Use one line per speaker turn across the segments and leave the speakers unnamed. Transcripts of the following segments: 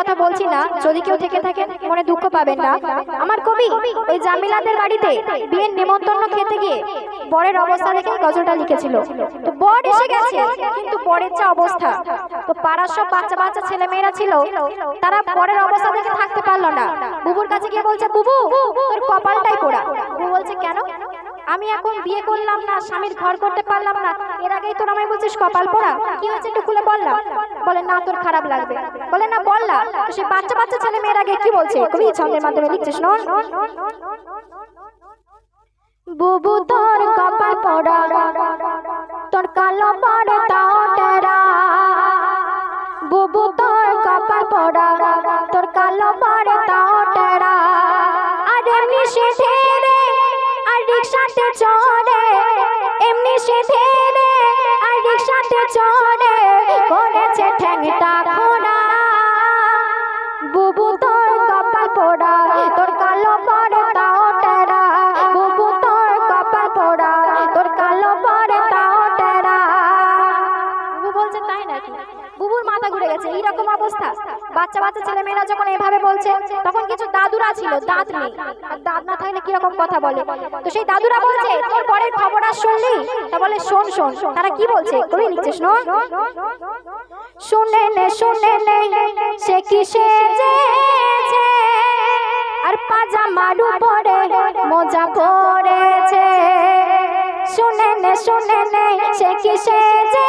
কথা বলছি না, যদি কেউ থেকে থাকে মনে দুঃখ পাবেন না। আমার কবি, ওই জামিলাদের বাড়িতে বিয়ের নেমন্তন্ন খেতে গিয়ে বরের অবস্থা দেখে গজলটা লিখেছিল। তো বর এসে গেছে, কিন্তু বরের যা অবস্থা, তো পাড়ার সব বাচ্চা বাচ্চা ছেলে মেয়েরা ছিল, তারা বরের অবস্থা দেখে থাকতে পারল না। বুবুর কাছে গিয়ে বলছে, বুবু, তোর কপালটাই পোড়া। বলছে, কেন? আমি এখন বিয়ে করলাম না, স্বামীর ঘর করতে পারলাম না। এর আগেই তোর আমায় বলছিস কপাল পোড়া? কি হয়েছে একটু খুলে বললাম বলে, না, তোর খারাপ লাগবে। বলে, না বললাম তো সে বাচ্চা বাচ্চা ছেলে মেয়ের আগে কি বলছে? কবি ছন্দের মাধ্যমে লিখছিস নন বুবু, তোর কপাল পোড়া, তোর কালো পড়ে তাও টেরা। বুবু, তোর কপাল পোড়া, তোর কালো পড়ে তাও টেরা। আর আর চড়ে এমনি সে ধীরে আর রিক্সাতে চড়ে, করেছে ঠ্যাংটা খোড়া। বুবু তোর কপাল পোড়া, তোর কালো পরে তাও টেরা বুবু তোর কপাল পোড়া, তোর কালো পরে তাও টেরা বলছে, তাই নাকি? বুবুর মাথা ঘুরে গেছে, এইরকম অবস্থা। বাচ্চা বাচ্চা ছেলে মেয়েরা যখন এভাবে বলছে, তখন কিছু দাদুরা ছিল, দাঁত নেই। দাঁত না থাকলে কীরকম কথা বলে? তো সেই দাদুরা বলছে, তোর পরের খবর আর শুনলি? তা বলে, শোন শোন। তারা কি বলছে? কবি লিখছিস না শুনে নে শুনে নে, সে কি সেজেছে আর পাজামার উপরে মজা করেছে শুনে নে শুনে নে, সে কি সেজেছে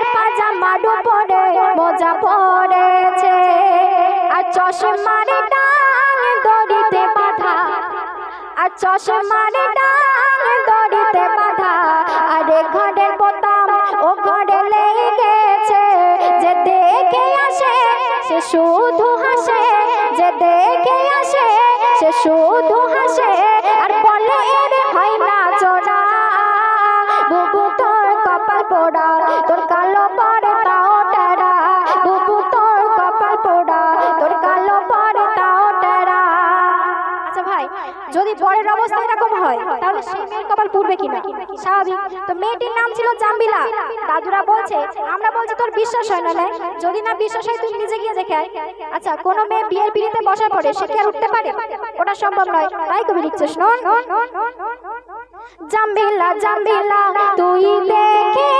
আর পাজামার উপরে মোজা পড়েছে আর চশমার ডাল দড়িতে বাঁধা। আর চশমার ডাল দড়িতে বাঁধা। আরে ঘরের বোতাম ও ঘরে লেগেছে। যে দেখে আসে, সে শুধু হাসে। যে দেখে আসে, সে শুধু হাসে। আর বলে হয় না চোরা বুবু তোর কপাল পোড়া যদি বরের অবস্থা এরকম হয়, তাহলে সেই মেয়ের কপাল পুড়বে কিনা? স্বাভাবিক। তো মেয়েটির নাম ছিল জাম্বিলা। দাদুরা বলছে, আমরা বলছি তোর বিশ্বাস হয় না? যদি না বিশ্বাস হয়, তুই নিজে গিয়ে দেখে। আচ্ছা কোন মেয়ে বিয়ের পিড়িতে বসার পরে সে কি আর উঠতে পারে? ওটা সম্ভব নয়। তাই কবি লিখছিস, নন? জাম্বিলা জাম্বিলা, তুই দেখে।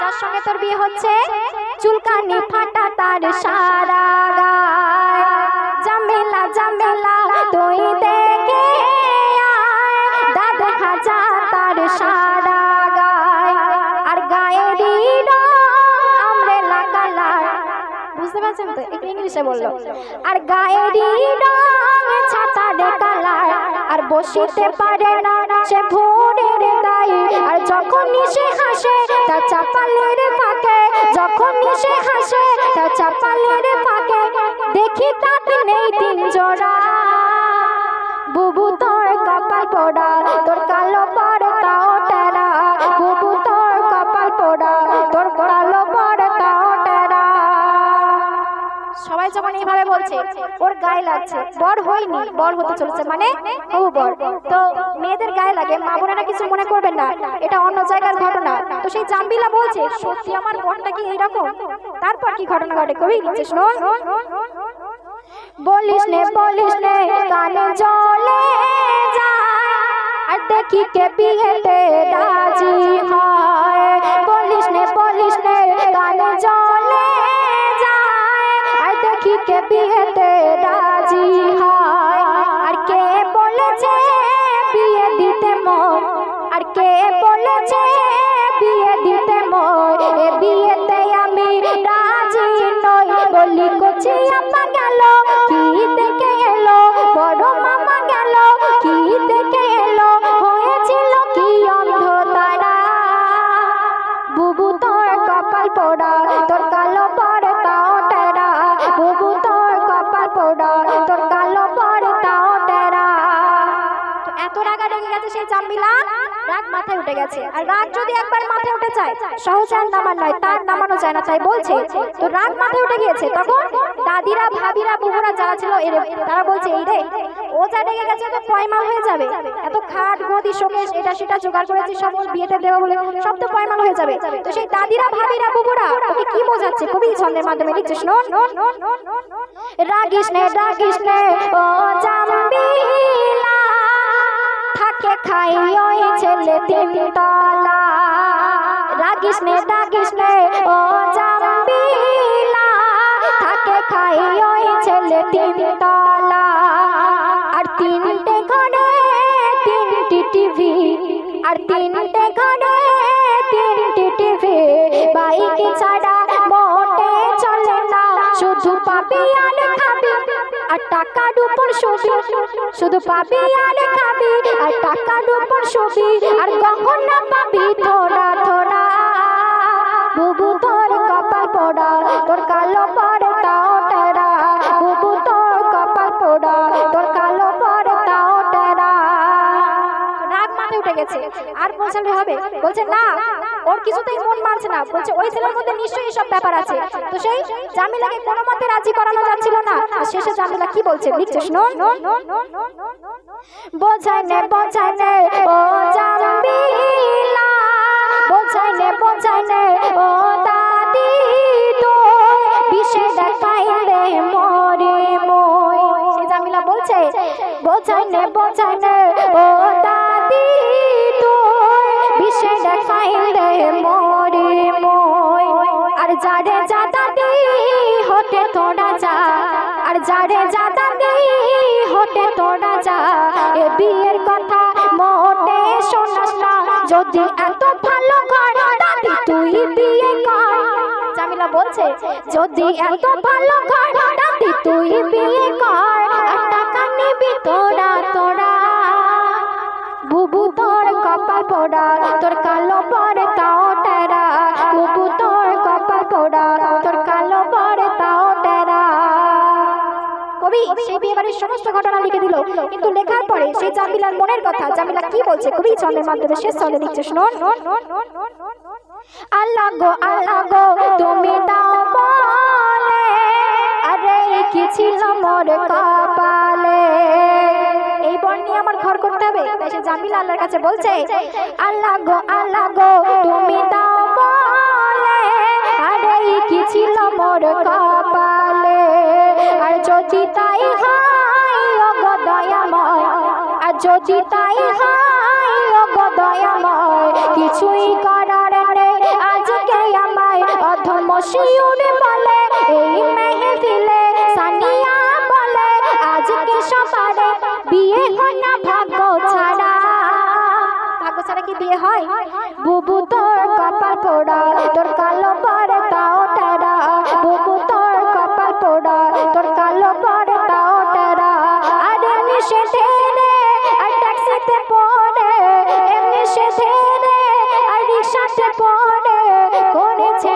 যার সঙ্গে তোর বিয়ে হচ্ছে, চুলকানি ফাটা তার সারা জামেলা তুই দেখে দাদ খাজা তার সারা গায়। আর গায়েরই রং আমরেলা কালার বুঝতে পারছেন তো? একটু ইংলিশে বলল। আর গায়েরই রং ছাতার কালার। আর বসিতে পারে না সে ভোরের দাই আর যখনই সে হাসে, তার চাপালের ফাঁকে। যখনই সে হাসে, তার চাপালের ফাঁকে। দেখি তাতে নেই তিন জোড়া। বুবু তোর কপাল পোড়া, তোর কালো পরে তাও টেরা। বুবু তোর কপাল পোড়া, তোর কালো পরে তাও টেরা। সবাই যখন এইভাবে বলছে, ওর গায়ে লাগছে। বর হয়নি, বর হতে চলেছে। মানে হবু বর। তো মেয়েদের গায়ে লাগে, মা বোনেরা কিছু মনে করবেন না। এটা অন্য জায়গার ঘটনা। তো সেই জাম্বিলা বলছে, সত্যি আমার বরটা কি এইরকম? তারপর কি ঘটনা ঘটে? কবি লিখছে, শোন বলিস নে বলিস নে কানে জলে যায়। আর দেখি কে বিয়েতে রাজি হয়। বলিস নে বলিস নে কানে জলে যায়। আর দেখি কে বিয়েতে রাজি হয়। আর কে বলেছে বিয়ে দিতে মন? আর কে বলেছে রাগা যদি একবার মাথায় উঠে আর নয় তার নামানো না বলছে তো রাগ মাথায় উঠে তখন দাদিরা ভাবিরা বুবুরা যারা ছিল তারা বলছে এই রে ও যা ডেকে গেছে তো পয়মাল হয়ে যাবে এত খাট গদি শোকেশ এটা সেটা জোগাড় করেছি সব বিয়েতে দেবো বলে সব তো পয়মাল হয়ে যাবে তো সেই দাদিরা ভাবিরা বুবুরা ওকে কি বোঝাচ্ছে কবি ছন্দের মাধ্যমে লিখছে শুনুন রাগিস নে রাগিস নে ও খাই ওই ছেলে তিনতলা। রাগিস নে রাগিস নে, ও জাম্বিলা। থাকে খাই ওই ছেলে তিনতলা। আর তিনটে ঘরে তিনটি টিভি। আর তিনটে ঘরে তিনটি টিভি। বাইক ছাড়া মোটে চলে না, শুধু আর খাবি। আর টাকার উপর ছবি শুধু পাবি আর খাবি, আর টাকার উপর ছবি আর গহনা পাবি থোড়া থোড়া বুবু তোর কপাল পোড়া, তোর কালো পরে তাও টেরা বুবু তোর কপাল পোড়া, তোর কালো পরে তাও টেরা রাগ মাথায় উঠে গেছে। আর পৌঁছালে হবে? বলছে, না ওর কিছুতেই মন মানছে না। বলছে, ওই ছেলের মধ্যে নিশ্চয়ই সব ব্যাপার আছে। তো সেই জামিলাকে কোনো মতে রাজি করানো যাচ্ছিল না। আর শেষে জামিলা কি বলছে লিখছে শুনুন বোঝাই নে বোঝাই নে, ও জামিলা। বোঝাই নে বোঝাই নে, ও দাদি তো বিষে দেখাই রে মরে মই সে জামিলা বলছে, বোঝাই নে, বোঝাই তোরা যা। আর যারে যা দাদি হতে তোরা যা। এ বিয়ের কথা মোটে শোনাস না। যদি এত ভালো ঘর দাদি তুই বিয়ে কর। জামিলা বলছে, যদি এত ভালো ঘর দাদি তুই বিয়ে কর টাকা নিবি তোরা, তোর। কপাল পোড়া, তোর কালো পরে তাও টেরা। বুবু তোর কপাল পোড়া, তোর কালো পরে তাও টেরা। কবি সেই বিয়ে বাড়ির সমস্ত ঘটনা লিখে দিল। কিন্তু লেখার পরে সেই জামিলার মনের কথা, জামিলা কি বলছে? কবি, ছন্দের মাধ্যমে শেষ ছন্দে লিখছে শুনুন। আল্লাহ গো আল্লাহ গো, তুমি দাও বলে। আরে, কি ছিল মোর কপালে? এই নিয়ে আমার ঘর করতে হবে। তাই সে জামিলা আল্লাহর কাছে বলছে, আল্লাহ গো আল্লাহ গো, তুমি দাও বলে, আরে কি ছিল মোর কপালে? আর যদি তাই হয়, ও গো দয়াময়, আর যদি তাই হয়, ও গো দয়াময়, কিছুই করার রে আজকে আমায় অধম শিউর বলে, এই মেহফিলে সানিয়া সবারে বিয়ে কন্যা ভাগ্য ছাড়া। ভাগ্য ছাড়া কি বিয়ে হয়? বুবু তোর কপাল পোড়া, তোর কালো পরে তাও টেরা। বুবু তোর কপাল পোড়া, তোর কালো পরে তাও টেরা। আরে নিষেধে রে আর ট্যাক্সিতে পড়ে। এমনি সেধে রে আর রিক্সাতে পড়ে। করেছে